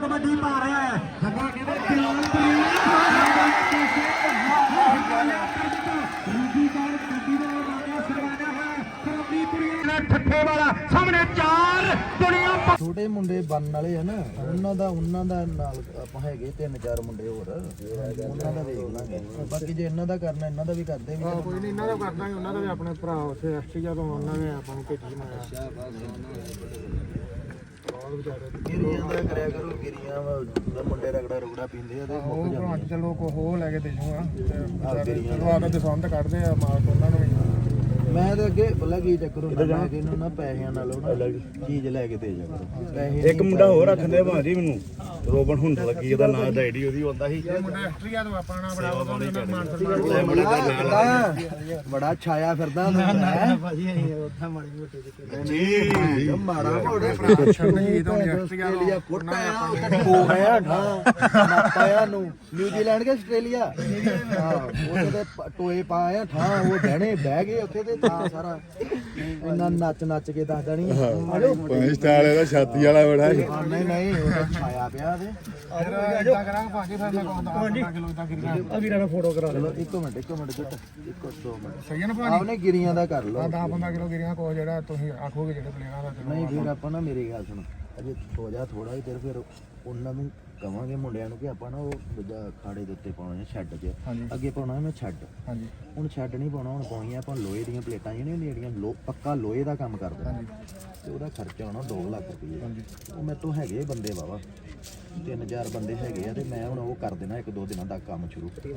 ਕਬੱਡੀ ਪਾ ਰਿਹਾ ਹੈ। ਠੱਠੇ ਵਾਲਾ ਸਾਹਮਣੇ ਚਾਰ ਦੁਨੀਆ ਛੋਟੇ ਮੁੰਡੇ ਬਣਨ ਵਾਲੇ ਆ ਨਾ ਉਹਨਾਂ ਦਾ ਉਹਨਾਂ ਦਾ ਨਾਲ ਆਪਾਂ ਹੈਗੇ ਤਿੰਨ ਚਾਰ ਮੁੰਡੇ ਹੋਰ। ਉਹਨਾਂ ਦਾ ਵੇਖ ਲਾਂਗੇ। ਬਾਕੀ ਜੇ ਇਹਨਾਂ ਦਾ ਕਰਨਾ ਇਹਨਾਂ ਦਾ ਵੀ ਕਰਦੇ ਵੀ ਕੋਈ ਨਹੀਂ ਇਹਨਾਂ ਦਾ ਕਰ ਦਾਂਗੇ ਉਹਨਾਂ ਦਾ ਵੀ ਆਪਣੇ ਭਰਾ ਉੱਥੇ ਆਸਟ੍ਰੇਲੀਆ ਤੋਂ ਉਹਨਾਂ ਨੇ ਆਪਾਂ ਨੂੰ ਭੇਜੀ ਮਾਇਆ ਗਿਰੀਆਂ ਦਾ ਕਰਿਆ ਕਰੋ ਗਿਰੀਆਂ ਵਾ, ਮੁੰਡੇ ਰਗੜਾ ਰੁਗੜਾ ਪੀਂਦੇ ਆ ਤੇ ਉਹ ਮੁੱਕ ਭਰਾ ਜਾਂਦੇ ਚਲੋ ਕੋ ਹੋ ਲੈ ਕੇ ਦੇ ਜੂਗਾ ਗਿਰੀਆਂ ਚਲੋ ਆਦਾ ਦਸਵੰਦ ਕੱਢਦੇ ਆ ਮਾਰ ਉਹਨਾਂ ਨੂੰ ਵੀ। ਮੈਂ ਤੇ ਅੱਗੇ ਬੱਲਾ ਕੀ ਚੱਕਰ ਹੁੰਦਾ ਮੈਂ ਕਿ ਇਹਨੂੰ ਨਾ ਪੈਸਿਆਂ ਨਾਲ ਨਾ ਚੀਜ਼ ਲੈ ਕੇ ਦੇ ਜਾ ਕਰੋ। ਪੈਸੇ ਇੱਕ ਮੁੰਡਾ ਹੋਰ ਰੱਖਦੇ ਭਾਜੀ ਮੈਨੂੰ। ਰੋਬਨ ਹੁੰਡ ਲੱਗੀ ਉਹਦਾ ਨਾਂ ਦਾ ਆਈਡੀ ਉਹਦੀ ਹੁੰਦਾ ਸੀ ਬੜਾ ਉਹਨਾਂ ਛਾਇਆ ਫਿਰਦਾ ਹੁੰਦਾ ਜੀ। ਮਾੜਾ ਮੋੜਾ ਆਸਟ੍ਰੇਲੀਆ ਠਾ ਨੂੰ ਨਿਊਜ਼ੀਲੈਂਡ ਕੇ ਆਸਟ੍ਰੇਲੀਆ। ਹਾਂ ਉੱਥੇ ਤੇ ਪ- ਟੋਏ ਪਾਇਆ ਠਾ ਉਹ ਬਹਿਣੇ ਬਹਿ ਗਏ ਉੱਥੇ ਤੇ। ਸਾਰਾ। ਇੰਨਾ ਨੱਚ ਨੱਚ ਕੇ ਦੱਸ ਦੇਣੀ। ਪੰਜ ਸਟਾਰ ਇਹਦਾ ਛਾਤੀ ਵਾਲਾ ਬੜਾ ਨਹੀਂ ਨਹੀਂ ਉਹ ਤਾਂ ਛਾਇਆ ਪਿਆ ਤੇ। ਇਦਾਂ ਕਰਾਂਗੇ ਭਾਜੀ ਫਿਰ ਮੈਂ 15 ਕਿਲੋ ਇਦਾਂ ਗਿਰੀਆਂ ਆ ਵੀਰਾਂ ਦਾ ਫੋਟੋ ਕਰਾ ਚਲੋ ਇੱਕ ਮਿੰਟ ਇੱਕ ਮਿੰਟ ਜੁੱਟ ਇੱਕ ਦੋ ਮਿੰਟ। ਸਹੀ ਹੈ ਨਾ ਭਾਜੀ? ਆਪਨੇ ਗਿਰੀਆਂ ਦਾ ਕਰ ਲਓ। 10 15 ਕਿਲੋ ਗਿਰੀਆਂ ਕੋ ਜਿਹੜਾ ਤੁਸੀਂ ਆਖੋਗੇ ਜਿਹੜੇ ਪਲੇਅਰਾਂ ਦਾ ਚਲੋ ਨਹੀਂ ਫਿਰ ਆਪਾਂ ਨਾ ਮੇਰੀ ਗੱਲ ਸੁਣ। ਅਜੇ ਹੋ ਜਾ ਥੋੜਾ ਹੀ ਫਿਰ ਫਿਰ ਉਹਨਾਂ ਨੂੰ ਕਵਾਂਗੇ ਮੁੰਡਿਆਂ ਨੂੰ ਕਿ ਆਪਾਂ ਨਾ ਉਹ ਦੂਜਾ ਖਾੜੇ ਦੇ ਉੱਤੇ ਪਾਉਣਾ ਸ਼ੈੱਡ 'ਚ ਹਾਂਜੀ। ਅੱਗੇ ਪਾਉਣਾ ਮੈਂ ਛੱਡ। ਹਾਂਜੀ। ਹੁਣ ਛੱਡ ਨਹੀਂ ਪਾਉਣਾ ਹੁਣ ਪਾਉਣੀਆਂ ਆਪਾਂ ਲੋਹੇ ਦੀਆਂ ਪਲੇਟਾਂ ਜਿਹੜੀਆਂ ਹੁੰਦੀਆਂ ਜਿਹੜੀਆਂ ਲੋ ਪੱਕਾ ਲੋਹੇ ਦਾ ਕੰਮ ਕਰਦੇ ਹਾਂਜੀ। ਤੇ ਉਹਦਾ ਖਰਚਾ ਆਉਣਾ 2 ਲੱਖ ਰੁਪਏ ਹਾਂਜੀ। ਉਹ ਮੇਰੇ ਤੋਂ ਹੈਗੇ ਬੰਦੇ ਵਾਵਾ ਤਿੰਨ ਚਾਰ ਬੰਦੇ ਹੈਗੇ ਆ ਤੇ ਮੈਂ ਹੁਣ ਉਹ ਕਰ ਦੇਣਾ ਇੱਕ ਦੋ ਦਿਨਾਂ ਤੱਕ ਕੰਮ ਸ਼ੁਰੂ। ਤੇ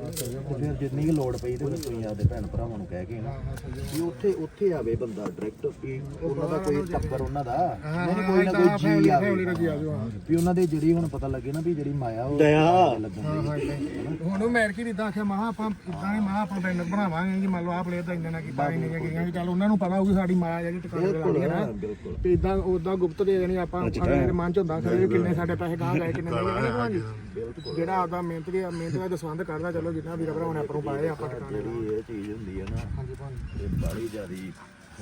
ਫਿਰ ਜਿੰਨੀ ਕੁ ਲੋੜ ਪਈ ਤੇ ਫਿਰ ਤੁਸੀਂ ਆਪਦੇ ਭੈਣ ਭਰਾਵਾਂ ਨੂੰ ਕਹਿ ਕੇ ਨਾ ਵੀ ਉੱਥੇ ਉੱਥੇ ਆਵੇ ਬੰਦਾ ਡਾਇਰੈਕਟ ਵੀ ਉਹਨਾਂ ਦਾ ਕੋਈ ਟੱਬਰ ਉਹਨਾਂ ਦਾ। ਨਹੀਂ ਨਹੀਂ, ਕੋਈ ਨਾ ਕੋਈ ਜੀ ਆਵੇ। ਵੀ ਉਹਨਾਂ ਦੇ ਜਿਹੜੀ ਹੁਣ ਪਤਾ ਲੱਗੇ ਨਾ ਵੀ ਜਿਹੜੀ ਮਾਇਆ ਉਹ ਲੱਗਣ ਦੀ ਹੁਣ ਉਹ ਮੈਰ ਕੀ ਇਦਾਂ ਆਖਿਆ ਮਹਾ ਆਪਾਂ ਇਦਾਂ ਹੀ ਮਹਾ ਆਪਾਂ ਬੈਨਰ ਬਣਾਵਾਂਗੇ ਕਿ ਮੰਨ ਲਓ ਆਹ ਪਲੇਅਰ ਦਾ ਇੰਨਾ ਨਾ ਕੀਤਾ ਇੰਨੇ ਗਿਰੀਆਂ ਕਿ ਚੱਲ ਉਹਨਾਂ ਨੂੰ ਪਤਾ ਹੋਊਗੀ ਸਾਡੀ ਮਾਇਆ ਜਿਹੜੀ ਟਿਕਾਣੇ ਲੱਗੀ ਹੈ ਨਾ ਬਿਲਕੁਲ। ਤੇ ਇਦਾਂ ਉਦਾਂ ਗੁਪਤ ਦੇ ਦੇਣੀ ਆਪਾਂ ਦੇ ਮਨ ਚ ਹੁੰਦਾ ਖਰੇ ਵੀ ਕਿੰਨੇ ਸਾਡੇ ਪੈਸੇ ਗਾਹ ਗਏ ਕਿੰਨੇ ਨਹੀਂ ਗਏ ਭਾਜੀ ਜਿਹੜਾ ਆਪਦਾ ਮਿਹਨਤ ਦੀ ਮਿਹਨਤ ਦਾ ਦਸਵੰਦ ਕਰਦਾ ਚਲੋ ਜਿੰਨਾ ਵੀਰ ਭਰਾਵਾਂ ਨੇ ਆਪਾਂ ਨੂੰ ਪਾਏ ਆਪਾਂ ਟਿਕਾਣੇ ਜਿਹੜੀ ਇਹ ਚੀਜ਼ ਹੁੰਦੀ ਹੈ ਨਾ ਹਾਂਜੀ ਭਾਜੀ। ਇਹ ਬੜੀ ਜ਼ਿਆਦੀ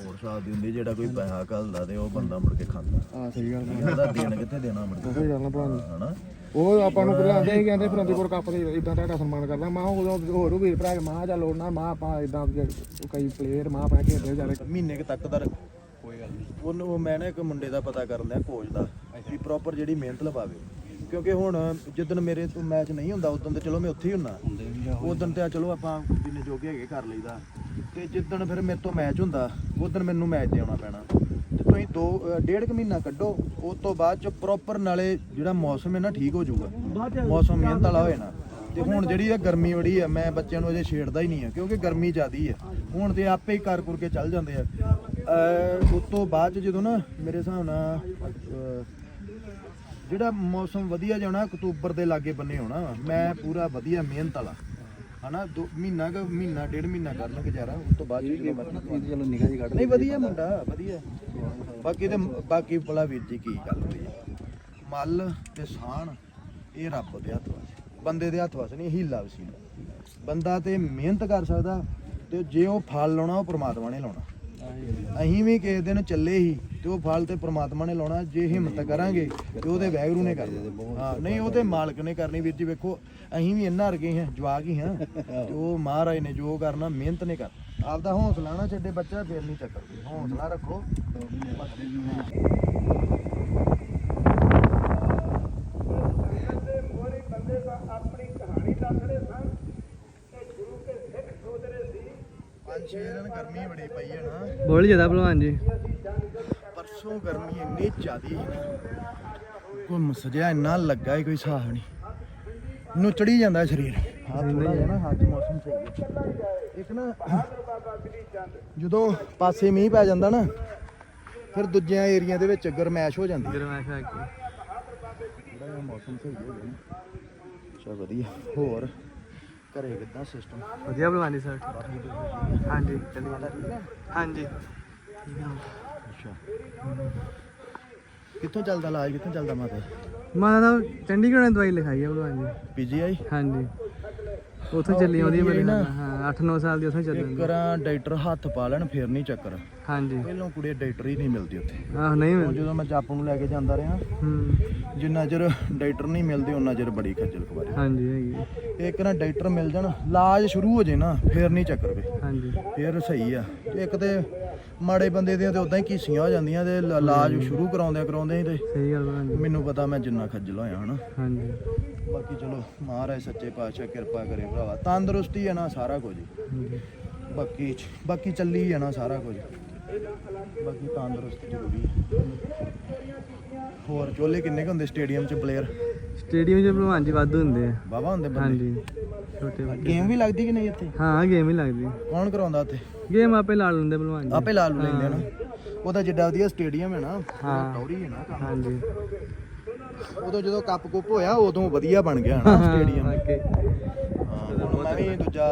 ਹੋਰ ਹਿਸਾਬ ਦੀ ਹੁੰਦੀ ਜਿਹੜਾ ਕੋਈ ਪੈਸਾ ਘੱਲਦਾ ਤੇ ਉਹ ਬੰਦਾ ਮੁੜ ਕੇ ਖਾਂਦਾ। ਹਾਂ ਸਹੀ ਗੱਲ ਉਹਦਾ ਦੇਣ ਕਿੱਥੇ ਦੇਣਾ ਮੁੜ ਕੇ? ਸਹੀ ਗੱਲ ਨਾ ਭਾਜੀ ਹਨਾ? ਉਹ ਆਪਾਂ ਨੂੰ ਪਹਿਲਾਂ ਆਂਦੇ ਸੀ ਕਹਿੰਦੇ ਫਿਰੰਦੀਪੁਰ ਕੱਪ ਦੇ ਇਦਾਂ ਤੁਹਾਡਾ ਸਨਮਾਨ ਕਰਦਾ। ਮਾਂ ਉਦੋਂ ਹੋਰ ਵੀ ਵੀਰ ਭਰਾ ਕੇ ਮਾਂ ਚੱਲ ਉਹਨਾਂ ਮਾਂ ਆਪਾਂ ਇਦਾਂ ਕਈ ਪਲੇਅਰ ਮਾਂ ਆਪਣਾ ਖੇਡਦੇ ਵਿਚਾਰੇ। ਮਹੀਨੇ ਕੁ ਤੱਕ ਦਾ ਕੋਈ ਗੱਲ ਨਹੀਂ। ਉਹਨੂੰ ਮੈਂ ਨਾ ਇੱਕ ਮੁੰਡੇ ਦਾ ਪਤਾ ਕਰਨ ਲਿਆ ਕੋਚ ਦਾ ਵੀ ਪ੍ਰੋਪਰ ਜਿਹੜੀ ਮਿਹਨਤ ਲਵਾਵੇ। ਕਿਉਂਕਿ ਹੁਣ ਜਿੱਦਣ ਮੇਰੇ ਤੋਂ ਮੈਚ ਨਹੀਂ ਹੁੰਦਾ ਉਦੋਂ ਤੇ ਚਲੋ ਮੈਂ ਉੱਥੇ ਹੀ ਹੁੰਨਾ। ਉਦੋਂ ਤੇ ਆ ਚਲੋ ਆਪਾਂ ਜਿੰਨੇ ਜੋਗੇ ਹੈਗੇ ਕਰ ਲਈਦਾ। ਤੇ ਜਿੱਦਣ ਫਿਰ ਮੇਰੇ ਤੋਂ ਮੈਚ ਹੁੰਦਾ ਉਦੋਂ ਮੈਨੂੰ ਮੈਚ ਤੇ ਆਉਣਾ ਪੈਣਾ। ਤੇ ਤੁਸੀਂ ਦੋ ਡੇਢ ਕੁ ਮਹੀਨਾ ਕੱਢੋ ਉਸ ਤੋਂ ਬਾਅਦ ਚ ਪ੍ਰੋਪਰ ਨਾਲੇ ਜਿਹੜਾ ਮੌਸਮ ਹੈ ਨਾ ਠੀਕ ਹੋ ਜਾਊਗਾ। ਮੌਸਮ ਮਿਹਨਤ ਵਾਲਾ ਹੋਏ ਨਾ। ਤੇ ਹੁਣ ਜਿਹੜੀ ਇਹ ਗਰਮੀ ਬੜੀ ਆ ਮੈਂ ਬੱਚਿਆਂ ਨੂੰ ਅਜੇ ਛੇੜਦਾ ਹੀ ਨਹੀਂ ਆ ਕਿਉਂਕਿ ਗਰਮੀ ਜ਼ਿਆਦੀ ਆ। ਹੁਣ ਤੇ ਆਪੇ ਹੀ ਕਰ ਕੁਰ ਕੇ ਚੱਲ ਜਾਂਦੇ ਆ। ਉਸ ਤੋਂ ਬਾਅਦ ਜਦੋਂ ਨਾ ਮੇਰੇ ਹਿਸਾਬ ਨਾਲ ਜਿਹੜਾ ਮੌਸਮ ਵਧੀਆ ਜਾਣਾ ਅਕਤੂਬਰ ਦੇ ਲਾਗੇ ਬੰਨੇ ਹੋਣਾ। ਮੈਂ ਪੂਰਾ ਵਧੀਆ ਮਿਹਨਤ ਵਾਲਾ। ਹਨਾ ਦੋ ਮਹੀਨਾ ਕੁ ਮਹੀਨਾ ਡੇਢ ਮਹੀਨਾ ਕਰ ਲਾਂ ਗੁਜ਼ਾਰਾ ਉਸ ਤੋਂ ਬਾਅਦ ਜਦੋਂ ਮਰਜ਼ੀ ਚਲੋ ਨਿਗਾਹ ਜੀ ਕੱਢ ਨਹੀਂ ਵਧੀਆ ਮੁੰਡਾ ਵਧੀਆ। ਬਾਕੀ ਤੇ ਬਾਕੀ ਭਲਾ ਵੀਰ ਜੀ ਕੀ ਗੱਲ ਹੋਈ ਆ। ਮੱਲ ਤੇ ਸਾਣ ਇਹ ਰੱਬ ਦੇ ਹੱਥ ਵਾਸ ਬੰਦੇ ਦੇ ਹੱਥ ਵਾਸ ਨਹੀਂ ਹੀਲਾ ਵਸੀਲਾ। ਬੰਦਾ ਤੇ ਮਿਹਨਤ ਕਰ ਸਕਦਾ ਤੇ ਜੇ ਉਹ ਫਲ ਲਾਉਣਾ ਉਹ ਪ੍ਰਮਾਤਮਾ ਨੇ ਲਾਉਣਾ। ਅਸੀਂ ਵੀ ਕਿਸੇ ਦਿਨ ਚੱਲੇ ਹੀ ਤੇ ਉਹ ਫਲ ਤੇ ਪ੍ਰਮਾਤਮਾ ਨੇ ਲਾਉਣਾ, ਜੇ ਹਿੰਮਤ ਕਰਾਂਗੇ ਤੇ ਉਹਦੇ ਵੈਗਰੂ ਨੇ ਕਰਨਾ। ਹਾਂ, ਨਹੀਂ ਉਹਦੇ ਮਾਲਕ ਨੇ ਕਰਨੀ ਵੀਰ ਜੀ, ਵੇਖੋ, ਅਸੀਂ ਵੀ ਇੰਨਾ ਅਰਗੇ ਹਾਂ, ਜਵਾਕ ਹੀ ਹਾਂ, ਤੇ ਉਹ ਮਹਾਰਾਜ ਨੇ ਜੋ ਕਰਨਾ, ਮਿਹਨਤ ਨੇ ਕਰਨਾ। ਆਪਦਾ ਹੌਸਲਾ ਨਾ ਛੱਡੇ ਬੱਚਾ, ਫੇਰ ਨਹੀਂ ਚੱਕਰ। ਹੌਸਲਾ ਰੱਖੋ। ਪੰਜ ਛੇ ਦਿਨ ਗਰਮੀ ਬੜੀ ਪਈ ਹੈ ਨਾ। ਬੋਲ ਜ਼ਿਆਦਾ ਭਲਵਾਨ ਜੀ। ਪਰਸੋਂ ਗਰਮੀ ਇੰਨੀ ਜ਼ਿਆਦੀ ਸੀ। ਨਾ ਕੋਈ ਮਸਜਿਆ ਇੰਨਾ ਲੱਗਾ ਹੀ ਕੋਈ ਹਿਸਾਬ ਨਹੀਂ। ਨੂੰ ਚੜੀ ਜਾਂਦਾ ਸਰੀਰ। ਹਾਂ ਥੋੜਾ ਜਿਹਾ ਨਾ ਹੱਥ ਮੌਸਮ ਸਹੀ ਹੈ। ਇੱਕ ਨਾ ਜਦੋਂ ਪਾਸੇ ਮੀਂਹ ਪੈ ਜਾਂਦਾ ਨਾ ਫਿਰ ਦੂਜਿਆਂ ਏਰੀਆ ਦੇ ਵਿੱਚ ਗਰਮੈਸ਼ ਹੋ ਜਾਂਦੀ ਗਰਮੈਸ਼ ਆ ਗਈ ਥੋੜਾ ਜਿਹਾ ਮੌਸਮ ਸਹੀ ਹੋ। ਗਿਆ ਚਾ ਵਧੀਆ। ਹੋਰ? ਘਰੇ ਕਿੱਦਾਂ ਸਿਸਟਮ ਵਧੀਆ ਭਲਵਾਨ ਜੀ ਸਰ ਹਾਂਜੀ। ਚੱਲੀ ਹਾਂਜੀ। ਅੱਛਾ। ਕਿੱਥੋਂ ਚੱਲਦਾ ਇਲਾਜ ਕਿੱਥੋਂ ਚੱਲਦਾ ਮਾਤਾ? ਮਾਤਾ ਦਾ ਚੰਡੀਗੜ੍ਹ ਨੇ ਦਵਾਈ ਲਿਖਾਈ ਹੈ ਭਲਵਾਨ ਜੀ। ਪੀਜੀਆਈ? ਹਾਂਜੀ। ਉੱਥੋਂ ਚੱਲੀ ਆਉਂਦੀ ਮੇਰੇ। ਨਾਲ। ਹਾਂ 8-9 ਸਾਲ ਦੀ ਉੱਥੋਂ ਚੱਲੀ ਆਉਂਦੀ ਕਰਾਂ ਡਾਕਟਰ ਹੱਥ ਪਾ ਲੈਣ ਫਿਰ ਨਹੀਂ ਚੱਕਰ। ਹਾਂਜੀ। ਪਹਿਲਾਂ ਕੁੜੀ ਡਾਕਟਰ ਹੀ ਨਹੀਂ ਮਿਲਦੀ ਉੱਥੇ। ਆਹ ਨਹੀਂ ਮਿਲਦੀ। ਜਦੋਂ ਮੈਂ ਚਾਪੂ ਨੂੰ ਲੈ ਕੇ ਜਾਂਦਾ ਰਿਹਾ ਹੂੰ। ਜਿੰਨਾ ਚਿਰ ਡਾਕਟਰ ਨਹੀਂ ਮਿਲਦੇ ਉਹਨਾਂ ਚਿਰ ਬੜੀ ਖੱਜਲ ਖਵਾਰੀ ਹਾਂਜੀ ਹੈਗੀ ਇੱਕ ਨਾ ਡਾਕਟਰ ਮਿਲ ਜਾਣ ਇਲਾਜ ਸ਼ੁਰੂ ਹੋ ਜੇ ਨਾ ਫਿਰ ਨਹੀਂ ਚੱਕਰ ਵੇ। ਹਾਂਜੀ। ਫਿਰ ਸਹੀ ਆ। ਇੱਕ ਤੇ ਮਾੜੇ ਬੰਦੇ ਦੀਆਂ ਤੇ ਉਦਾਂ ਹੀ ਕੀਸੀਆਂ ਹੋ ਜਾਂਦੀਆਂ ਤੇ ਲ- ਇਲਾਜ ਸ਼ੁਰੂ ਕਰਾਉਂਦੇ ਕਰਾਉਂਦੇ ਹੀ ਤੇ ਸਹੀ ਗੱਲ ਹਾਂਜੀ। ਮੈਨੂੰ ਪਤਾ ਮੈਂ ਜਿੰਨਾ ਖੱਜਲ ਹੋਇਆ ਹਨਾ। ਹਾਂਜੀ। ਬਾਕੀ ਚਲੋ ਮਹਾਰਾਜ ਸੱਚੇ ਪਾਤਸ਼ਾਹ ਕਿਰਪਾ ਕਰੇ ਭਰਾਵਾ। ਤੰਦਰੁਸਤੀ ਹੈ ਨਾ ਸਾਰਾ ਕੁਝ। ਹਾਂਜੀ। ਬਾਕੀ ਬਾਕੀ ਚੱਲੀ ਹੈ ਨਾ ਸਾਰਾ ਕੁਝ। ਬਾਕੀ ਤੰਦਰੁਸਤ ਜ਼ਰੂਰੀ ਹੈ। ਹੋਰ ਚੋਲੇ ਕਿੰਨੇ ਕੁ ਹੁੰਦੇ ਸਟੇਡੀਅਮ 'ਚ ਪਲੇਅਰ ਸਟੇਡੀਅਮ 'ਚ ਭਲਵਾਨ ਜੀ ਵੱਧ ਹੁੰਦੇ ਆ। ਵਾਵਾ ਹੁੰਦੇ ਬੰਦੇ? ਹਾਂਜੀ। ਛੋਟੇ ਗੇਮ ਵੀ ਲੱਗਦੀ ਕਿ ਨਹੀਂ ਇੱਥੇ? ਹਾਂ ਗੇਮ ਹੀ ਲੱਗਦੀ। ਕੌਣ ਕਰਾਉਂਦਾ ਉੱਥੇ? ਗੇਮ ਆਪੇ ਲਾ ਲੈਂਦੇ ਭਲਵਾਨ ਜੀ ਆਪੇ ਲਾ ਲੂ ਲੈਂਦੇ ਆ ਨਾ ਉਹਦਾ ਜਿੱਡਾ ਵਧੀਆ ਸਟੇਡੀਅਮ ਹੈ ਨਾ ਹਾਂ। ਟੌਰੀ ਹੈ ਨਾ ਕੰਮ। ਹਾਂਜੀ ਉਦੋਂ ਜਦੋਂ ਕੱਪ ਕੁੱਪ ਹੋਇਆ ਉਦੋਂ ਵਧੀਆ ਬਣ ਗਿਆ ਨਾ ਸਟੇਡੀਅਮ ਵਾਕਈ। ਮੈਂ ਵੀ ਦੂਜਾ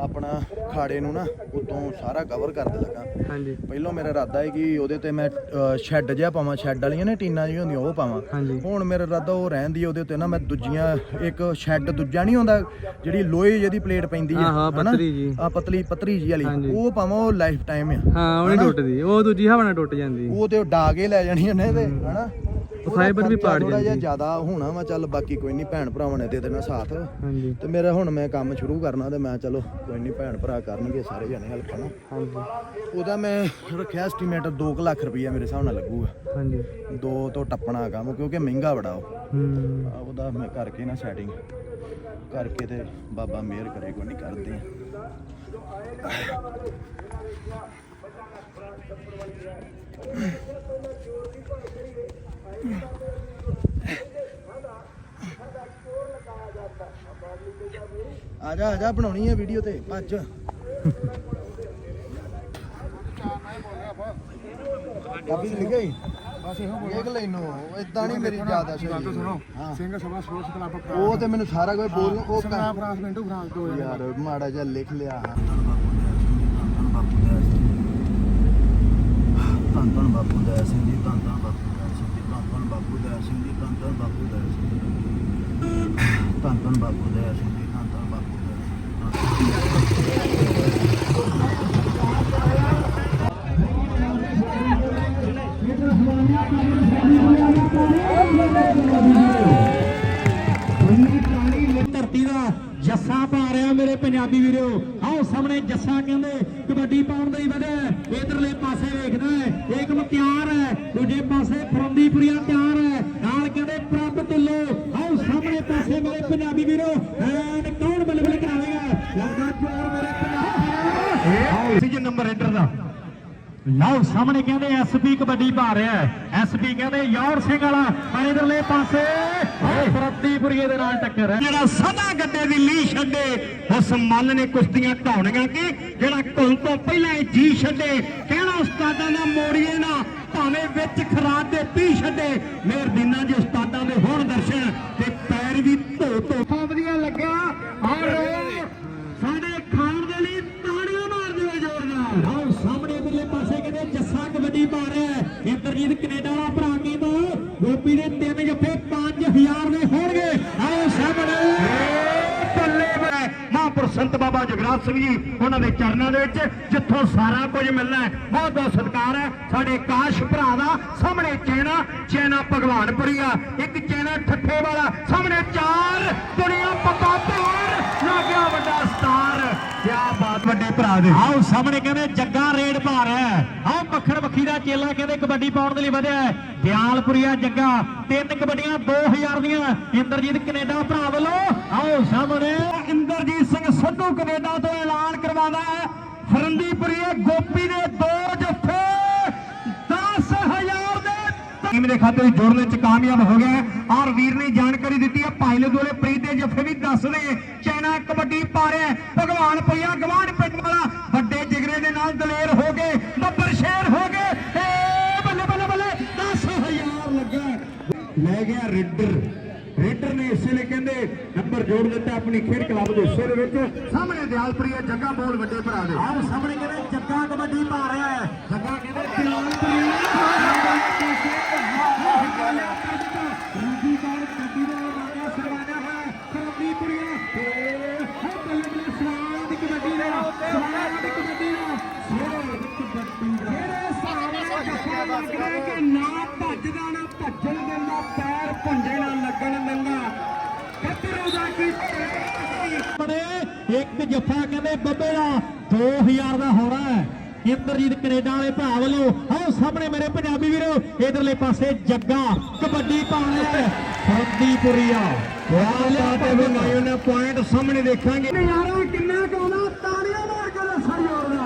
ਆਪਣਾ ਖਾੜੇ ਨੂੰ ਨਾ ਉਤੋਂ ਸਾਰਾ ਕਵਰ ਕਰਨ ਲੱਗਾ। ਹਾਂਜੀ। ਪਹਿਲਾਂ ਮੇਰਾ ਇਰਾਦਾ ਹੈ ਕਿ ਉਹਦੇ ਤੇ ਮੈਂ ਸ਼ੈੱਡ ਜਿਹਾ ਪਾਵਾਂ ਸ਼ੈੱਡ ਵਾਲੀਆਂ ਨੇ ਟੀਨਾਂ ਜਿਹੀਆਂ ਹੁੰਦੀਆਂ ਉਹ ਪਾਵਾਂ। ਹਾਂਜੀ। ਹੁਣ ਮੇਰਾ ਇਰਾਦਾ ਉਹ ਰਹਿਣ ਦੀ ਉਹਦੇ ਉੱਤੇ ਨਾ ਮੈਂ ਦੂਜੀਆਂ ਇੱਕ ਸ਼ੈੱਡ ਦੂਜਾ ਨਹੀਂ ਹੁੰਦਾ ਜਿਹੜੀ ਲੋਹੇ ਜਿਹਦੀ ਪਲੇਟ ਪੈਂਦੀ ਹੈ ਹਾਂ, ਹਾਂ, ਹਨਾ? ਪਤਲੀ ਜੀ। ਆ ਪਤਲੀ ਪਤਰੀ ਜੀ ਵਾਲੀ ਹਾਂਜੀ। ਉਹ ਪਾਵਾਂ ਉਹ ਲਾਈਫ ਟਾਈਮ ਆ ਹਾਂ ਉਹ ਨਹੀਂ ਟੁੱਟਦੀ ਉਹ ਦੂਜੀ ਹਵਾ ਨਾਲ ਟੁੱਟ ਜਾਂਦੀ। ਉਹ ਤੇ ਉਹ ਡਾ ਕੇ ਲੈ ਜਾਣੀ ਉਹਨੇ ਤੇ ਹਨਾ? Fiber ਵੀ ਪਾੜ ਥੋੜਾ ਜਿਹਾ ਜਾਂਦੀ। ਜ਼ਿਆਦਾ ਹੋਣਾ ਵਾ ਚੱਲ ਬਾਕੀ ਕੋਈ ਨਹੀਂ ਭੈਣ ਭਰਾਵਾਂ ਨੇ ਦੇ ਦੇਣਾ ਸਾਥ। ਹਾਂਜੀ। ਤੇ ਮੇਰਾ ਹੁਣ ਮੈਂ ਕੰਮ ਸ਼ੁਰੂ ਕਰਨਾ ਤੇ ਮੈਂ ਚਲੋ ਕੋਈ ਨਹੀਂ ਭੈਣ ਭਰਾ ਕਰਨਗੇ ਸਾਰੇ ਜਣੇ ਹੈਲਪ ਹਨਾ ਹਾਂਜੀ। ਉਹਦਾ ਮੈਂ ਰੱਖਿਆ ਐਸਟੀਮੇਟ 2 ਲੱਖ ਰੁਪਈਆ ਮੇਰੇ ਹਿਸਾਬ ਨਾਲ ਲੱਗੂਗਾ। ਹਾਂਜੀ। ਦੋ ਤੋਂ ਟੱਪਣਾ ਕੰਮ ਕਿਉਂਕਿ ਮਹਿੰਗਾ ਬੜਾ ਉਹ। ਹੂੰ। ਉਹਦਾ ਮੈਂ ਕਰਕੇ ਨਾ ਸੈਟਿੰਗ ਕਰਕੇ ਤੇ ਬਾਬਾ ਮਿਹਰ ਕਰੇ ਕੋਈ ਨਹੀਂ ਕਰਦੇ ਆ। ਆ ਜਾ ਆ ਜਾ ਬਣਾਉਣੀ ਹੈ ਵੀਡੀਓ ਤੇ ਭੱਜ। ਕਾਫੀ ਲਿਖਿਆ ਹੀ ਬਸ ਇਹੋ ਦੇਖ ਲੈਨੋ ਇਦਾਂ ਨਹੀਂ ਮੇਰੀ ਜ਼ਿਆਦਾ ਗੱਲ ਤਾਂ ਸੁਣੋ। ਹਾਂ। ਸਿੰਘ ਸਭਾ ਸਪੋਰਟਸ ਕਲੱਬ ਉਹ ਤੇ ਮੈਨੂੰ ਸਾਰਾ ਕੁਝ ਬੋਲ ਉਹ ਕਰ ਸੰਗਰਾਮ ਫਰਾਂਸ ਮਿੰਟੂ ਫਰਾਂਸ ਦੋ ਯਾਰ ਮਾੜਾ ਜਿਹਾ ਲਿਖ ਲਿਆ। ਧੰਨ ਧੰਨ ਬਾਪੂ ਦਾ ਸਿੰਘ ਜੀ ਧੰਨ ਧੰਨ ਬਾਪੂ ਦਾ ਸਿੰਘ ਜੀ ਧੰਨ ਧੰਨ ਬਾਪੂ ਦਾ ਸਿੰਘ ਜੀ ਧੰਨ ਧੰਨ ਬਾਪੂ ਦਾ ਸਿੰਘ ਜੀ। ਧੰਨ ਧੰਨ ਬਾਪੂ ਦਾ ਸਿੰਘ ਜੀ। ਧਰਤੀ ਦਾ ਜੱਸਾ ਪਾ ਰਿਹਾ ਮੇਰੇ ਪੰਜਾਬੀ ਵੀਰੋ। ਆਓ ਸਾਹਮਣੇ ਜੱਸਾ ਕਹਿੰਦੇ, ਕਬੱਡੀ ਪਾਉਣ ਦਾ ਹੀ ਵਧਿਆ ਇਧਰਲੇ ਪਾਸੇ ਵੇਖਦਾ ਹੈ ਏਕਮ ਤਿਆਰ ਹੈ। ਦੂਜੇ ਪਾਸੇ ਫਰੰਦੀਪੁਰੀਆ ਤਿਆਰ ਹੈ। ਨਾਲ ਕਹਿੰਦੇ ਪ੍ਰਭ ਢਿੱਲੋਂ ਆਓ ਸਾਹਮਣੇ ਪਾਸੇ ਮੇਰੇ ਪੰਜਾਬੀ ਵੀਰੋ ਐਂਡ ਕੌਣ ਬਲਬਲ ਕਰਾਵੇਗਾ ਲੱਗਦਾ ਜੋਰ ਮੇਰੇ ਪੰਜਾਬੀ ਆਓ ਸੀਜਨ ਨੰਬਰ ਐਂਟਰ ਦਾ। ਲਓ, ਸਾਹਮਣੇ ਕਹਿੰਦੇ ਐਸਪੀ ਕਬੱਡੀ ਪਾ ਰਿਹਾ ਐਸਪੀ ਕਹਿੰਦੇ ਯੌਰ ਸਿੰਘ ਵਾਲਾ ਪਰ ਇਧਰਲੇ ਪਾਸੇ। ਫਰੱਦੀਪੁਰੀਏ ਦੇ ਨਾਲ ਟੱਕਰ ਹੈ। ਜਿਹੜਾ ਸਦਾ ਗੱਡੇ ਦੀ ਲੀ ਛੱਡੇ, ਉਸ ਮੱਲ ਨੇ ਕੁਸ਼ਤੀਆਂ ਢਾਉਣੀਆਂ ਕਿ ਜਿਹੜਾ ਕੁਲ ਤੋਂ ਪਹਿਲਾਂ ਇਹ ਜੀ ਛੱਡੇ, ਕਹਿਣਾ ਉਸਤਾਦਾਂ ਦਾ ਮੋੜੀਏ ਨਾ, ਭਾਵੇਂ ਵਿੱਚ ਖਰਾਦ ਦੇ ਪੀ ਛੱਡੇ, ਮੇਰ ਦਿਨਾਂ ਜੀ ਉਸਤਾਦਾਂ ਦੇ ਹੋਣ ਦਰਸ਼ਨ ਤੇ ਪੈਰ ਵੀ ਧੋ ਧੋ ਵਧੀਆ ਲੱਗਾ ਔਰ ਸਾਡੇ ਖਾਣ ਦੇ ਲਈ ਤਾੜੀਆਂ ਮਾਰਦੇ ਹੋਏ ਜ਼ੋਰ ਨਾਲ ਆਓ ਸਾਹਮਣੇ ਇਧਰਲੇ ਪਾਸੇ ਕਿਤੇ ਜੱਸਾ ਕਬੱਡੀ ਪਾ ਰਿਹਾ ਹੈ ਇੰਦਰਜੀਤ ਕੈਨੇਡਾ ਵਾਲਾ ਭਰਾ ਕਹਿੰਦਾ ਗੋਪੀ ਦੇ ਤਿੰਨ ਜੱਫੇ 5000 ਦੇ ਹੋਣਗੇ ਆਓ ਸਾਹਮਣੇ ਬੱਲੇ ਬੱਲੇ ਮਹਾਂਪੁਰ ਸੰਤ ਜਗਰਾਜ ਸਿੰਘ ਜੀ ਉਹਨਾਂ ਦੇ ਚਰਨਾਂ ਦੇ ਵਿੱਚ ਜਿੱਥੋਂ ਸਾਰਾ ਕੁਝ ਮਿਲਣਾ ਹੈ। ਬਹੁਤ ਬਹੁਤ ਸਤਿਕਾਰ ਹੈ। ਸਾਡੇ ਕਾਸ਼ ਭਰਾ ਦਾ ਸਾਹਮਣੇ ਚੈਨਾ ਚੈਨਾ ਭਗਵਾਨਪੁਰੀਆ ਇੱਕ ਚੈਨਾ ਠੱਠੇ ਵਾਲਾ ਸਾਹਮਣੇ ਚਾਰ ਦੁਨੀਆ ਪੱਪਾ ਪਾਰ ਲੱਗਿਆ ਵੱਡਾ ਸਟਾਰ। ਕਿਆ ਬਾਤ ਵੱਡੇ ਭਰਾ ਦੇ। ਆਓ ਸਾਹਮਣੇ ਕਹਿੰਦੇ ਜੱਗਾ ਰੇਡ ਰਿਹਾ ਹੈ। ਆਓ ਮੱਖਣ ਮੱਖੀ ਦਾ ਚੇਲਾ ਕਹਿੰਦੇ ਕਬੱਡੀ ਪਾਉਣ ਦੇ ਲਈ ਵਧਿਆ ਹੈ। ਦਿਆਲਪੁਰੀਆ ਜੱਗਾ। ਤਿੰਨ ਕਬੱਡੀਆਂ 2000 ਦੀਆਂ। ਇੰਦਰਜੀਤ ਕੈਨੇਡਾ ਭਰਾ ਵੱਲੋਂ। ਆਓ ਸਾਹਮਣੇ। ਇੰਦਰਜੀਤ ਸੰਧੂ ਕੈਨੇਡਾ ਤੋਂ ਐਲਾਨ ਕਰਵਾਉਂਦਾ ਹੈ। ਫਰੰਦੀਪੁਰੀਏ ਗੋਪੀ ਦੇ ਦੋ ਜੱਫੇ 10000 ਦੇ ਟੀਮ ਦੇ ਖਾਤੇ ਵਿੱਚ ਜੋੜਨ ਵਿੱਚ ਕਾਮਯਾਬ ਹੋ ਗਿਆ ਔਰ ਵੀਰ ਨੇ ਜਾਣਕਾਰੀ ਦਿੱਤੀ ਹੈ, ਭਾਈ ਲਦੋਲੇ ਪ੍ਰੀਤ ਦੇ ਜੱਫੇ ਵੀ ਦੱਸਦੇ ਚਾਈਨਾ ਕਬੱਡੀ ਪਾ ਰਿਹਾ ਭਗਵਾਨ ਪਈਆ ਗਵਾਂਢ ਪਿੰਡ ਵਾਲਾ, ਵੱਡੇ ਜਿਗਰੇ ਦੇ ਨਾਲ ਦਲੇਰ ਹੋ ਗਏ, ਬੱਬਰ ਸ਼ੇਰ ਹੋ ਗਏ। ਏ ਬੱਲੇ ਬੱਲੇ ਬੱਲੇ 10000 ਲੱਗਾ ਲੈ ਗਿਆ ਰੇਡਰ। ਰੇਡਰ ਨੇ ਇਸੇ ਲਈ ਕਹਿੰਦੇ ਜੋੜ ਦਿੱਤਾ ਆਪਣੀ ਖੇਡ ਕਲੱਬ ਦੇ ਹਿੱਸੇ ਦੇ ਵਿੱਚ। ਸਾਹਮਣੇ ਦਿਆਲਪ੍ਰੀਆ ਜੱਗਾ ਬੋਲ ਵੱਡੇ ਭਰਾ ਦੇ। ਆਹ ਸਾਹਮਣੇ ਕਹਿੰਦੇ ਜੱਗਾ ਕਬੱਡੀ ਪਾ ਰਿਹਾ ਹੈ। ਜੱਗਾ ਕਹਿੰਦੇ ਨਾ ਭੱਜਦਾ ਨਾ ਭੱਜਣ ਦਿੰਦਾ ਪੈਰ ਭੁੰਜੇ ਬਣੇ। ਇੱਕ ਜੱਫਾ ਕਹਿੰਦੇ ਬੱਬੇ ਦਾ 2000 ਦਾ ਹੋਣਾ ਹੈ। ਇੰਦਰਜੀਤ ਕੈਨੇਡਾ ਵਾਲੇ ਭਰਾ ਵੱਲੋਂ ਆਓ ਸਾਹਮਣੇ ਮੇਰੇ ਪੰਜਾਬੀ ਵੀਰੋ ਇਧਰਲੇ ਪਾਸੇ ਜੱਗਾ ਕਬੱਡੀ ਪਾਉਣੇ ਫਰੰਦੀਪੁਰੀਆ ਵਾਲਿਆ ਤੇ ਬਣਾਈ ਉਹਨੇ ਪੁਆਇੰਟ ਸਾਹਮਣੇ ਦੇਖਾਂਗੇ। ਨਜ਼ਾਰਾ ਕਿੰਨਾ ਕਾਉਣਾ ਤਾੜੀਆਂ ਮਾਰ ਕੇ ਦੱਸਾਂ ਜੋੜਦਾ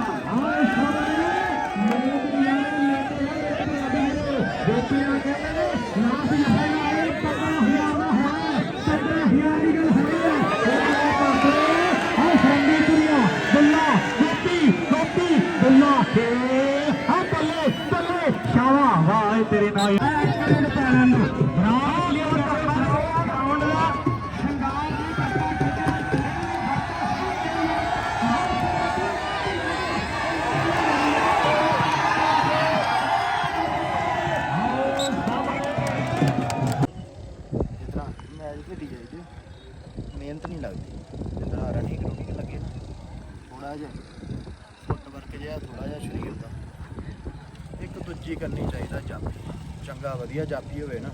ਵਧੀਆ ਜਾਪੀ ਹੋਵੇ ਨਾ,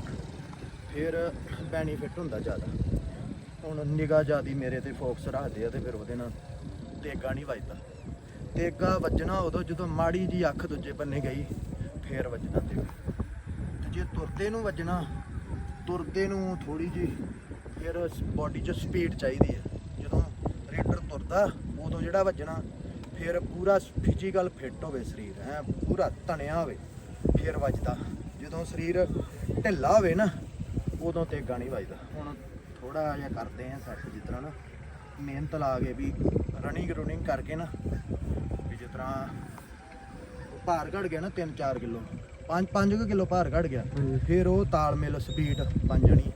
ਫਿਰ ਬੈਨੀਫਿਟ ਹੁੰਦਾ ਜ਼ਿਆਦਾ। ਹੁਣ ਨਿਗਾਹ ਜਿਆਦੀ ਮੇਰੇ ਤੇ ਫੋਕਸ ਰੱਖਦੇ ਆ ਤੇ ਫਿਰ ਉਹਦੇ ਨਾਲ ਤੇਗਾ ਨਹੀਂ ਵੱਜਦਾ। ਤੇਗਾ ਵੱਜਣਾ ਉਦੋਂ ਜਦੋਂ ਮਾੜੀ ਜੀ ਅੱਖ ਦੂਜੇ ਬੰਨੇ ਗਈ, ਫੇਰ ਵੱਜਣਾ ਤੇਗਾ। ਤੇ ਜੇ ਤੁਰਦੇ ਨੂੰ ਵੱਜਣਾ, ਤੁਰਦੇ ਨੂੰ ਥੋੜੀ ਜੀ ਫਿਰ ਬਾਡੀ 'ਚ ਸਪੀਡ ਚਾਹੀਦੀ ਹੈ ਜਦੋਂ ਰੇਡਰ ਤੁਰਦਾ, ਉਦੋਂ ਜਿਹੜਾ ਵੱਜਣਾ, ਫਿਰ ਪੂਰਾ ਫਿਜ਼ੀਕਲ ਫਿੱਟ ਹੋਵੇ ਸਰੀਰ, ਹੈ, ਪੂਰਾ ਤਣਿਆ ਹੋਵੇ, ਫਿਰ ਵੱਜਦਾ। ਜਦੋਂ ਸਰੀਰ ਢਿੱਲਾ ਹੋਵੇ ਨਾ ਉਦੋਂ ਤੇ ਗਾਣੀ ਵੱਜਦਾ। ਹੁਣ ਥੋੜਾ ਜਿਹਾ ਕਰਦੇ ਆ ਸੈੱਟ ਜਿਸ ਤਰ੍ਹਾਂ ਨਾ ਮਿਹਨਤ ਲਾ ਕੇ ਵੀ ਰਨਿੰਗ ਰਨਿੰਗ ਕਰਕੇ ਨਾ ਵੀ ਜਿਸ ਤਰ੍ਹਾਂ ਭਾਰ ਘਟ ਗਿਆ ਨਾ 3-4 ਕਿਲੋ 5-5 ਕਿਲੋ ਭਾਰ ਘਟ ਗਿਆ ਫਿਰ ਉਹ ਤਾਲਮੇਲ ਸਪੀਡ ਬਣ ਜਾਣੀ।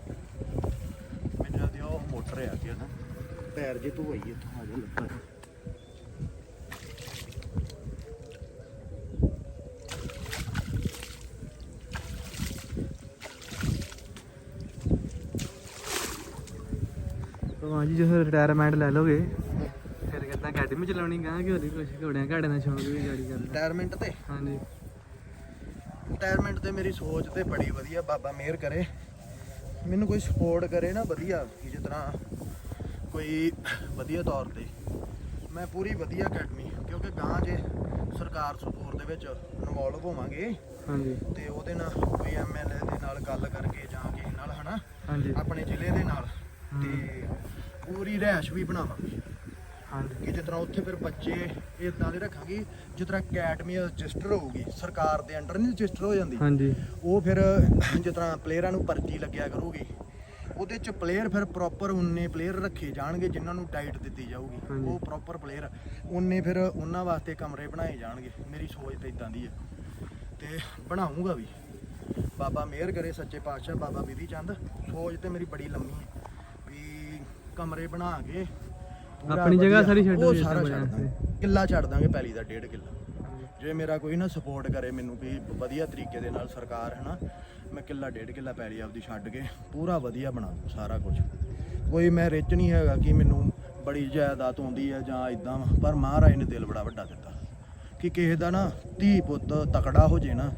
ਮੈਨੂੰ ਉਹ ਮੋਟਰ ਆ ਗਿਆ ਨਾ ਪੈਰ ਜੇ ਤੂੰ ਹੋਈ ਇੱਥੋਂ ਆ ਜਾ ਲੱਤਾਂ। ਭਗਵਾਨ ਜੀ ਜਦੋਂ ਰਿਟਾਇਰਮੈਂਟ ਲੈ ਲੋਗੇ ਫਿਰ ਕਿੱਦਾਂ ਅਕੈਡਮੀ ਚਲਾਉਣੀ ਗਾ ਕਿ ਹੋਰ ਕੁਝ ਘੋੜਿਆਂ ਘਾੜਿਆਂ ਦਾ ਸ਼ੌਂਕ ਵੀ ਜਾਰੀ ਕਰਨਾ ਰਿਟਾਇਰਮੈਂਟ ਤੇ? ਹਾਂਜੀ ਰਿਟਾਇਰਮੈਂਟ ਤੇ ਮੇਰੀ ਸੋਚ ਤੇ ਬੜੀ ਵਧੀਆ ਬਾਬਾ ਮਿਹਰ ਕਰੇ। ਮੈਨੂੰ ਕੋਈ ਸਪੋਰਟ ਕਰੇ ਨਾ ਵਧੀਆ ਕਿ ਜਿਸ ਤਰ੍ਹਾਂ ਕੋਈ ਵਧੀਆ ਤੌਰ ਤੇ। ਮੈਂ ਪੂਰੀ ਵਧੀਆ ਅਕੈਡਮੀ ਕਿਉਂਕਿ ਗਾਂ ਜੇ ਸਰਕਾਰ ਸਪੋਰਟ ਦੇ ਵਿੱਚ ਇਨਵੋਲਵ ਹੋਵਾਂਗੇ ਹਾਂਜੀ ਤੇ ਉਹਦੇ ਨਾਲ ਕੋਈ ਐਮਐਲਏ ਦੇ ਨਾਲ ਗੱਲ ਕਰਕੇ ਜਾਂ ਕਿਸੇ ਨਾਲ ਹਨਾ? ਆਪਣੇ ਜ਼ਿਲ੍ਹੇ ਦੇ ਨਾਲ। ਤੇ ਪੂਰੀ ਰਹਿਸ਼ ਵੀ ਬਣਾਵਾਂਗੇ ਹਾਂਜੀ। ਕਿ ਜਿਸ ਤਰ੍ਹਾਂ ਉੱਥੇ ਫਿਰ ਬੱਚੇ ਇਦਾਂ ਦੇ ਰੱਖਾਂਗੇ ਜਿਸ ਤਰ੍ਹਾਂ ਅਕੈਡਮੀ ਰਜਿਸਟਰ ਹੋਊਗੀ ਸਰਕਾਰ ਦੇ ਅੰਡਰ ਨਹੀਂ ਰਜਿਸਟਰ ਹੋ ਜਾਂਦੀ। ਹਾਂਜੀ। ਉਹ ਫਿਰ ਜਿਸ ਤਰ੍ਹਾਂ ਪਲੇਅਰਾਂ ਨੂੰ ਪਰਚੀ ਲੱਗਿਆ ਕਰੂਗੀ ਉਹਦੇ ਚ ਪਲੇਅਰ ਫਿਰ ਪ੍ਰੋਪਰ ਉਨੇ ਪਲੇਅਰ ਰੱਖੇ ਜਾਣਗੇ ਜਿਨ੍ਹਾਂ ਨੂੰ ਡਾਈਟ ਦਿੱਤੀ ਜਾਊਗੀ। ਹਾਂਜੀ। ਉਹ ਪ੍ਰੋਪਰ ਪਲੇਅਰ ਉਨੇ ਫਿਰ ਉਹਨਾਂ ਵਾਸਤੇ ਕਮਰੇ ਬਣਾਏ ਜਾਣਗੇ। ਮੇਰੀ ਸੋਚ ਤੇ ਇਦਾਂ ਦੀ ਹੈ ਤੇ ਬਣਾਉਂਗਾ ਵੀ। ਬਾਬਾ ਮਿਹਰ ਕਰੇ ਸੱਚੇ ਪਾਤਸ਼ਾਹ ਬਾਬਾ ਵਿਧੀ ਚੰਦ ਸੋਚ ਤੇ ਮੇਰੀ ਬੜੀ ਲੰਮੀ ਹੈ ਕਮਰੇ ਬਣਾ ਕੇ ਪੂਰਾ ਆਪਣੀ ਜਗ੍ਹਾ ਵਧੀਆ- ਸਾਰੀ ਛੱਡੋ ਉਹ ਸਾਰਾ ਛੱਡ ਦਾਂਗੇ ਕਿੱਲਾ ਛੱਡ ਦਾਂਗੇ ਪੈਲੀ ਦਾ ਡੇਢ ਕਿੱਲਾ। ਜੇ ਮੇਰਾ ਕੋਈ ਨਾ ਸਪੋਰਟ ਕਰੇ ਮੈਨੂੰ ਵੀ ਵਧੀਆ ਤਰੀਕੇ ਦੇ ਨਾਲ ਸਰਕਾਰ ਹੈ ਨਾ ਮੈਂ ਕਿੱਲਾ ਡੇਢ ਕਿੱਲਾ ਪੈਲੀ ਆਪਦੀ ਛੱਡ ਕੇ ਪੂਰਾ ਵਧੀਆ ਬਣਾ ਦੂੰ ਸਾਰਾ ਕੁਝ ਕੋਈ ਮੈਂ ਰਿਚ ਨਹੀਂ ਹੈਗਾ ਕਿ ਮੈਨੂੰ ਬੜੀ ਜਾਇਦਾਦ ਆਉਂਦੀ ਹੈ ਜਾਂ ਇਦਾਂ ਪਰ ਮਹਾਰਾਜ ਨੇ ਦਿਲ ਬੜਾ ਵੱਡਾ ਦਿੱਤਾ। ਕਿ ਕਿਸੇ ਦਾ ਨਾ ਧੀ ਪੁੱਤ ਤਕੜਾ ਹੋ ਜੇ ਨਾ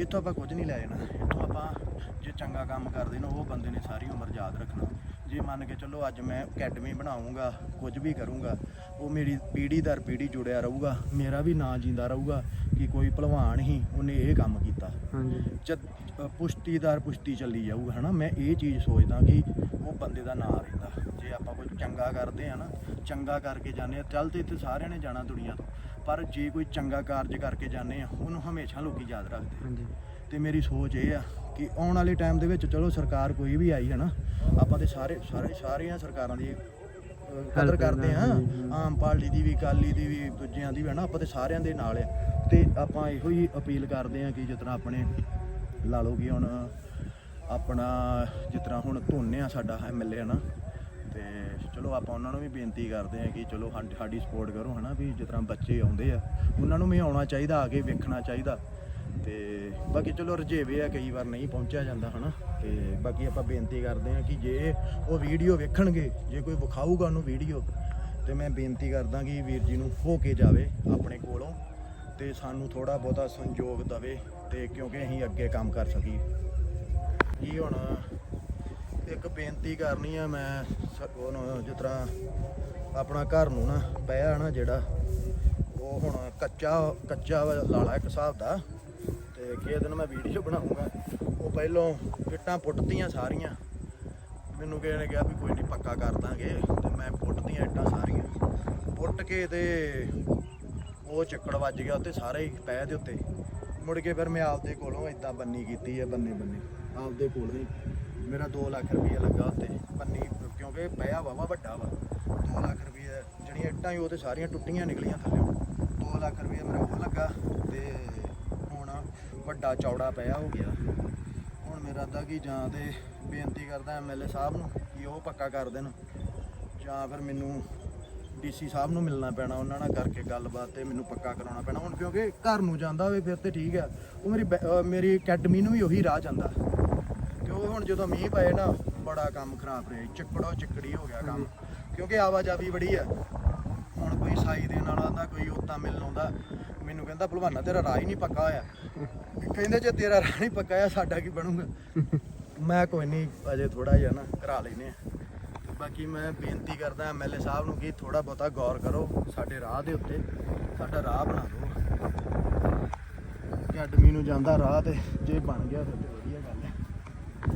ਇੱਥੋਂ ਆਪਾਂ ਕੁਝ ਨਹੀਂ ਲੈ ਜਾਣਾ। ਇੱਥੋਂ ਆਪਾਂ ਜੇ ਚੰਗਾ ਕੰਮ ਕਰਦੇ ਨਾ ਉਹ ਬੰਦੇ ਨੇ ਸਾਰੀ ਉਮਰ ਯਾਦ ਰੱਖਣਾ। ਜੇ ਮੰਨ ਕੇ ਚੱਲੋ ਅੱਜ ਮੈਂ ਅਕੈਡਮੀ ਬਣਾਉਂਗਾ ਕੁਝ ਵੀ ਕਰੂੰਗਾ ਉਹ ਮੇਰੀ ਪੀੜ੍ਹੀ ਦਰ ਪੀੜ੍ਹੀ ਜੁੜਿਆ ਰਹੂਗਾ ਮੇਰਾ ਵੀ ਨਾਂ ਜਿੰਦਾ ਰਹੂਗਾ ਕਿ ਕੋਈ ਭਲਵਾਨ ਹੀ ਉਹਨੇ ਇਹ ਕੰਮ ਕੀਤਾ। ਹਾਂਜੀ। ਜਦ ਪੁਸ਼ਤੀਦਾਰ ਪੁਸ਼ਤੀ ਚੱਲੀ ਜਾਊਗਾ ਹਨਾ ਮੈਂ ਇਹ ਚੀਜ਼ ਸੋਚਦਾ ਕਿ ਉਹ ਬੰਦੇ ਦਾ ਨਾਂ ਰਹਿੰਦਾ। ਜੇ ਆਪਾਂ ਕੋਈ ਚੰਗਾ ਕਰਦੇ ਆ ਨਾ ਚੰਗਾ ਕਰਕੇ ਜਾਂਦੇ ਆ ਚੱਲ ਤੇ ਇੱਥੇ ਸਾਰਿਆਂ ਨੇ ਜਾਣਾ ਦੁਨੀਆ ਤੋਂ ਪਰ ਜੇ ਕੋਈ ਚੰਗਾ ਕਾਰਜ ਕਰਕੇ ਜਾਂਦੇ ਆ ਉਹਨੂੰ ਹਮੇਸ਼ਾ ਲੋਕੀ ਯਾਦ ਰੱਖਦੇ ਹਾਂਜੀ। ਤੇ ਮੇਰੀ ਸੋਚ ਇਹ ਆ ਕਿ ਆਉਣ ਵਾਲੇ ਟਾਈਮ ਦੇ ਵਿੱਚ ਚਲੋ ਸਰਕਾਰ ਕੋਈ ਵੀ ਆਈ ਹੈ ਨਾ ਆਪਾਂ ਤੇ ਸਾਰੇ ਸਾਰੇ ਸਾਰੀਆਂ ਸਰਕਾਰਾਂ ਦੀ ਕਦਰ ਕਰਦੇ ਆ। ਆਮ ਪਾਰਟੀ ਦੀ ਵੀ ਅਕਾਲੀ ਦੀ ਵੀ ਦੂਜਿਆਂ ਦੀ ਵੀ ਹੈ ਨਾ ਆਪਾਂ ਤੇ ਸਾਰਿਆਂ ਦੇ ਨਾਲ ਆ। ਤੇ ਆਪਾਂ ਇਹੋ ਹੀ ਅਪੀਲ ਕਰਦੇ ਆ ਕਿ ਜਿਸ ਤਰ੍ਹਾਂ ਆਪਣੇ ਲਾ ਲਓ ਕਿ ਹੁਣ ਆਪਣਾ ਜਿਸ ਤਰ੍ਹਾਂ ਹੁਣ ਧੋਨੇ ਆ ਸਾਡਾ ਐਮਐਲਏ ਹੈ ਨਾ ਤੇ ਚਲੋ ਆਪਾਂ ਉਹਨਾਂ ਨੂੰ ਵੀ ਬੇਨਤੀ ਕਰਦੇ ਆ ਕਿ ਚਲੋ ਸਾਡੀ ਸਾਡੀ ਸਪੋਰਟ ਕਰੋ ਹਨਾ ਵੀ ਜਿਸ ਤਰ੍ਹਾਂ ਬੱਚੇ ਆਉਂਦੇ ਆ ਉਹਨਾਂ ਨੂੰ ਵੀ ਆਉਣਾ ਚਾਹੀਦਾ ਆ ਕੇ ਵੇਖਣਾ ਚਾਹੀਦਾ। ਤੇ ਬਾਕੀ ਚਲੋ ਰਜੇਵੇ ਆ, ਕਈ ਵਾਰ ਨਹੀਂ ਪਹੁੰਚਿਆ ਜਾਂਦਾ, ਹਨਾ। ਤੇ ਬਾਕੀ ਆਪਾਂ ਬੇਨਤੀ ਕਰਦੇ ਆ ਕਿ ਜੇ ਉਹ ਵੀਡੀਓ ਵੇਖਣਗੇ, ਜੇ ਕੋਈ ਵਿਖਾਊਗਾ ਉਹਨੂੰ ਵੀਡੀਓ, ਤੇ ਮੈਂ ਬੇਨਤੀ ਕਰਦਾ ਕਿ ਵੀਰ ਜੀ ਨੂੰ ਹੋ ਕੇ ਜਾਵੇ ਆਪਣੇ ਕੋਲੋਂ ਤੇ ਸਾਨੂੰ ਥੋੜਾ ਬਹੁਤਾ ਸੰਯੋਗ ਦਵੇ ਤੇ ਕਿਉਂਕਿ ਅਸੀਂ ਅੱਗੇ ਕੰਮ ਕਰ ਸਕੀਏ। ਇਹ ਹੁਣ ਇੱਕ ਬੇਨਤੀ ਕਰਨੀ ਆ, ਮੈਂ ਉਹਨੂੰ ਜਿਸ ਤਰ੍ਹਾਂ ਆਪਣਾ ਘਰ ਨੂੰ ਨਾ, ਪਿਆ ਨਾ ਜਿਹੜਾ, ਉਹ ਹੁਣ ਕੱਚਾ ਕੱਚਾ ਲਾਲਾ ਇੱਕ ਹਿਸਾਬ ਦਾ। ਤੇ ਕਿਸੇ ਦਿਨ ਮੈਂ ਵੀਡੀਓ ਬਣਾਉਂਗਾ। ਉਹ ਪਹਿਲੋਂ ਇੱਟਾਂ ਪੁੱਟਤੀਆਂ ਸਾਰੀਆਂ। ਮੈਨੂੰ ਕਿਸੇ ਨੇ ਕਿਹਾ ਵੀ ਕੋਈ ਨਹੀਂ ਪੱਕਾ ਕਰ ਦਾਂਗੇ। ਤੇ ਮੈਂ ਪੁੱਟਤੀਆਂ ਇੱਟਾਂ ਸਾਰੀਆਂ। ਪੁੱਟ ਕੇ ਤੇ ਉਹ ਚੱਕੜ ਵੱਜ ਗਿਆ ਉੱਤੇ ਸਾਰੇ ਹੀ ਪੈ ਦੇ ਉੱਤੇ। ਮੁੜ ਕੇ ਫਿਰ ਮੈਂ ਆਪਦੇ ਕੋਲੋਂ ਇਦਾਂ ਬੰਨੀ ਕੀਤੀ ਹੈ ਬੰਨੇ ਬੰਨੇ। ਆਪਦੇ ਕੋਲ ਹੀ। ਮੇਰਾ 2 ਲੱਖ ਰੁਪਏ ਲੱਗਾ ਉੱਤੇ। ਬੰਨੀ ਕਿਉਂਕਿ ਪਿਆ ਵਾਵਾ ਵੱਡਾ ਵਾ। 2 ਲੱਖ ਰੁਪਏ ਜਿਹੜੀਆਂ ਇੱਟਾਂ ਹੀ ਉਹ ਤੇ ਸਾਰੀਆਂ ਟੁੱਟੀਆਂ ਨਿਕਲੀਆਂ ਥੱਲੇ। 2 ਲੱਖ ਰੁਪਏ ਮੇਰਾ ਉਹ ਲੱਗਾ ਤੇ ਵੱਡਾ ਚੌੜਾ ਪਿਆ ਹੋ ਗਿਆ। ਹੁਣ ਮੇਰਾ ਤਾਂ ਕੀ ਜਾਂ ਤੇ ਬੇਨਤੀ ਕਰਦਾ ਐਮਐਲਏ ਸਾਹਿਬ ਨੂੰ ਕਿ ਉਹ ਪੱਕਾ ਕਰ ਦੇਣ। ਜਾਂ ਫਿਰ ਮੈਨੂੰ ਡੀਸੀ ਸਾਹਿਬ ਨੂੰ ਮਿਲਣਾ ਪੈਣਾ, ਉਹਨਾਂ ਨਾਲ ਕਰਕੇ ਗੱਲਬਾਤ ਤੇ ਮੈਨੂੰ ਪੱਕਾ ਕਰਾਉਣਾ ਪੈਣਾ। ਹੁਣ ਕਿਉਂਕਿ ਘਰ ਨੂੰ ਜਾਂਦਾ ਹੋਵੇ ਫਿਰ ਤੇ ਠੀਕ ਹੈ ਉਹ ਮੇਰੀ ਬੈ- ਮੇਰੀ ਅਕੈਡਮੀ ਨੂੰ ਵੀ ਉਹੀ ਰਾਹ ਜਾਂਦਾ। ਤੇ ਉਹ ਹੁਣ ਜਦੋਂ ਮੀਂਹ ਪਏ ਨਾ, ਬੜਾ ਕੰਮ ਖਰਾਬ ਰਿਹਾ ਚਿੱਕੜੋ ਚਿੱਕੜੀ ਹੋ ਗਿਆ ਕੰਮ। ਕਿਉਂਕਿ ਆਵਾਜਾਈ ਬੜੀ ਹੈ ਹੁਣ ਕੋਈ ਸਾਈ ਦੇਣ ਵਾਲਾ ਦਾ ਕੋਈ ਉੱਤਾ ਮਿਲਣ ਆਉਂਦਾ। ਮੈਨੂੰ ਕਹਿੰਦਾ, ਭਲਵਾਨਾ, ਤੇਰਾ ਰਾਹ ਹੀ ਨਹੀਂ ਪੱਕਾ ਹੋਇਆ। ਕਹਿੰਦੇ, ਜੇ ਤੇਰਾ ਰਾਹ ਨਹੀਂ ਪੱਕਾ ਹੋਇਆ, ਸਾਡਾ ਕੀ ਬਣੂਗਾ? ਮੈਂ ਕੋਈ ਨਹੀਂ, ਅਜੇ ਥੋੜਾ ਜਿਹਾ ਨਾ ਕਰਾ ਲੈਨੇ ਆ ਬਾਕੀ ਮੈਂ ਬੇਨਤੀ ਕਰਦਾ ਐਮਐਲਏ ਸਾਹਿਬ ਨੂੰ ਕਿ ਥੋੜਾ ਬਹੁਤਾ ਗੌਰ ਕਰੋ ਸਾਡੇ ਰਾਹ ਦੇ ਉੱਤੇ। ਸਾਡਾ ਰਾਹ ਬਣਾ ਦਿਓ। ਅਕੈਡਮੀ ਨੂੰ ਜਾਂਦਾ ਰਾਹ ਤੇ, ਜੇ ਬਣ ਗਿਆ ਫਿਰ ਤੇ।